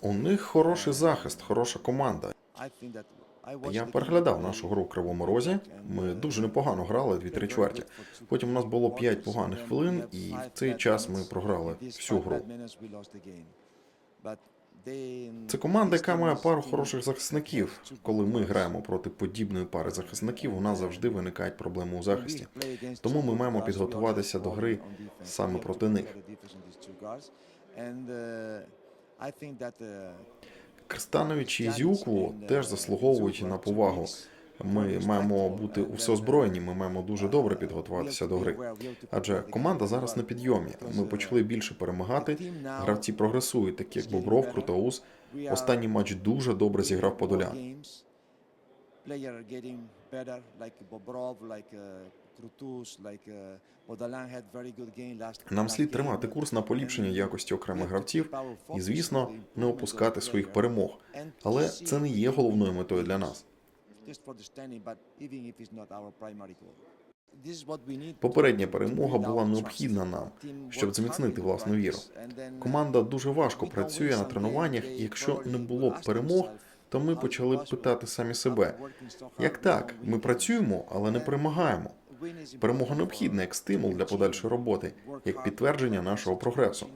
У них хороший захист, хороша команда. Я переглядав нашу гру в Кривому Розі. Ми дуже непогано грали дві-три чверті. Потім у нас було 5 поганих хвилин, і в цей час ми програли всю гру. Це команда, яка має пару хороших захисників. Коли ми граємо проти подібної пари захисників, у нас завжди виникають проблеми у захисті. Тому ми маємо підготуватися до гри саме проти них. Кристанович і Зюкву теж заслуговують на повагу. Ми маємо бути всеозброєні, ми маємо дуже добре підготуватися до гри. Адже команда зараз на підйомі. Ми почали більше перемагати. Гравці прогресують, такі як Бобров, Крутоус. Останній матч дуже добре зіграв Подолян. Good game last. Нам слід тримати курс на поліпшення якості окремих гравців і, звісно, не опускати своїх перемог. Але це не є головною метою для нас. Just for the standing, but even if it's not our primary goal. Попередня перемога була необхідна нам, щоб зміцнити власну віру. Команда дуже важко працює на тренуваннях, і якщо не було б перемог, то ми почали б питати самі себе, як так, ми працюємо, але не перемагаємо. Перемога необхідна як стимул для подальшої роботи, як підтвердження нашого прогресу.